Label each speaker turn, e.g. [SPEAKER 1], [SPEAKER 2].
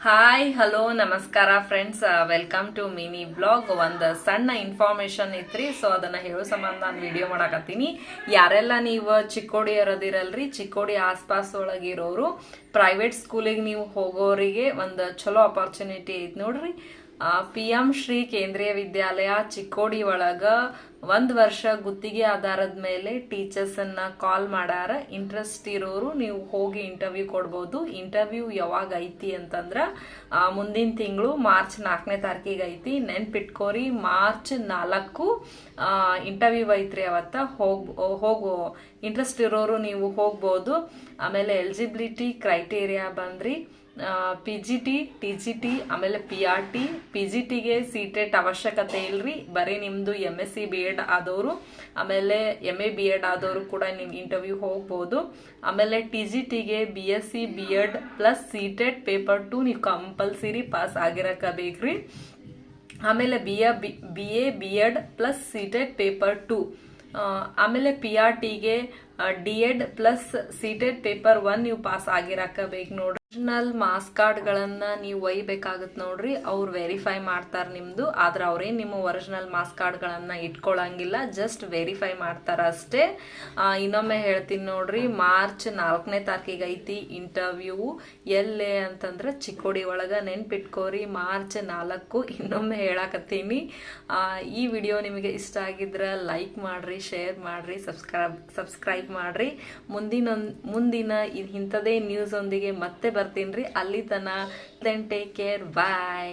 [SPEAKER 1] Hi hello ನಮಸ್ಕಾರ friends welcome to mini blog ಒಂದು ಸಣ್ಣ ಇನ್ಫಾರ್ಮೇಶನ್ ಇತ್ರಿ ಸೊ ಅದನ್ನ ಹೇಳೋ ಸಂಬಂಧ ನಾನು ವಿಡಿಯೋ ಮಾಡಾಕತ್ತೀನಿ. ಯಾರೆಲ್ಲ ನೀವು ಚಿಕ್ಕೋಡಿ ಇರೋದಿರಲ್ರಿ ಚಿಕ್ಕೋಡಿ ಆಸ್ಪಾಸ್ ಒಳಗಿರೋರು ಪ್ರೈವೇಟ್ ಸ್ಕೂಲಿಗೆ ನೀವು ಹೋಗೋರಿಗೆ ಒಂದು ಚಲೋ ಅಪರ್ಚುನಿಟಿ ಐತಿ ನೋಡ್ರಿ. ಪಿ ಎಂ ಶ್ರೀ ಕೇಂದ್ರೀಯ ವಿದ್ಯಾಲಯ ಚಿಕ್ಕೋಡಿ ಒಳಗ ಒಂದು ವರ್ಷ ಗುತ್ತಿಗೆ ಆಧಾರದ ಮೇಲೆ ಟೀಚರ್ಸ್ ಅನ್ನ ಕಾಲ್ ಮಾಡಾರ. ಇಂಟ್ರೆಸ್ಟ್ ಇರೋರು ನೀವು ಹೋಗಿ ಇಂಟರ್ವ್ಯೂ ಕೊಡ್ಬೋದು. ಇಂಟರ್ವ್ಯೂ ಯಾವಾಗ ಐತಿ ಅಂತಂದ್ರ ಮುಂದಿನ ತಿಂಗಳು ಮಾರ್ಚ್ ನಾಲ್ಕನೇ ತಾರೀಕಿಗೆ ಐತಿ. ನೆನ್ಪಿಟ್ಕೋರಿ, ಮಾರ್ಚ್ ನಾಲ್ಕು ಇಂಟರ್ವ್ಯೂ ಐತ್ರಿ ಅವತ್ತ. ಹೋಗ್, ಹೋಗೋ ಇಂಟ್ರೆಸ್ಟ್ ಇರೋರು ನೀವು ಹೋಗ್ಬೋದು. ಆಮೇಲೆ ಎಲಿಜಿಬಿಲಿಟಿ ಕ್ರೈಟೇರಿಯಾ ಬಂದ್ರಿ. P G T T G T ಆಮೇಲೆ P R T P G ಟಿಗೆ ಸಿ ಟೆಟ್ ಅವಶ್ಯಕತೆ ಇಲ್ರಿ. ಬರೀ ನಿಮ್ಮದು M S C B Ed ಆದವರು, ಆಮೇಲೆ ಎಂ ಎ ಬಿ ಎಡ್ ಆದವರು ಕೂಡ ನಿಮ್ಗೆ ಇಂಟರ್ವ್ಯೂ ಹೋಗ್ಬೋದು. ಆಮೇಲೆ ಟಿ ಜಿ ಟಿಗೆ B S C B Ed plus C TET paper two ನೀವು ಕಂಪಲ್ಸರಿ ಪಾಸ್ ಆಗಿರಕ ಬೇಕ್ರಿ ಆಮೇಲೆ B A B A B Ed plus C TET paper two ಆಮೇಲೆ ಪಿ ಆರ್ ಟಿಗೆ D Ed plus C paper one ನೀವು pass ಆಗಿರಾಕಬೇಕು ನೋಡ್ರಿ. Original mass ಕಾರ್ಡ್ಗಳನ್ನ ನೀವು ಒಯ್ಬೇಕಾಗತ್ತೆ ನೋಡ್ರಿ. ಅವ್ರು ವೆರಿಫೈ ಮಾಡ್ತಾರೆ ನಿಮ್ದು. ಆದ್ರೆ ಅವ್ರೇನ್ ನಿಮ್ಮ ಒರಿಜಿನಲ್ ಮಾಸ್ ಕಾರ್ಡ್ಗಳನ್ನ ಇಟ್ಕೊಳ್ಳಂಗಿಲ್ಲ ಜಸ್ಟ್ ವೆರಿಫೈ ಮಾಡ್ತಾರ ಅಷ್ಟೇ. ಇನ್ನೊಮ್ಮೆ ಹೇಳ್ತೀನಿ ನೋಡ್ರಿ. ಮಾರ್ಚ್ ನಾಲ್ಕನೇ ತಾರೀಕಿಗೆ ಐತಿ ಇಂಟರ್ವ್ಯೂ ಎಲ್ಲೇ ಅಂತಂದ್ರೆ ಚಿಕ್ಕೋಡಿ ಒಳಗ ನೆನ್ಪಿಟ್ಕೋರಿ. ಮಾರ್ಚ್ ನಾಲ್ಕು ಇನ್ನೊಮ್ಮೆ ಹೇಳಾಕತ್ತೀನಿ. ಈ ವಿಡಿಯೋ ನಿಮಗೆ ಇಷ್ಟ ಆಗಿದ್ರೆ ಲೈಕ್ ಮಾಡ್ರಿ ಶೇರ್ ಮಾಡ್ರಿ ಸಬ್ಸ್ಕ್ರೈಬ್ ಸಬ್ಸ್ಕ್ರೈಬ್ ಮಾಡ್ರಿ. ಮುಂದಿನ ಮುಂದಿನ ಇಂಥದೇ ನ್ಯೂಸ್ ಒಂದಿಗೆ ಮತ್ತೆ ಬರ್ತೀನಿ ರೀ. ಅಲ್ಲಿ ತನಕ ದೆನ್ ಟೇಕ್ ಕೇರ್ ಬಾಯ್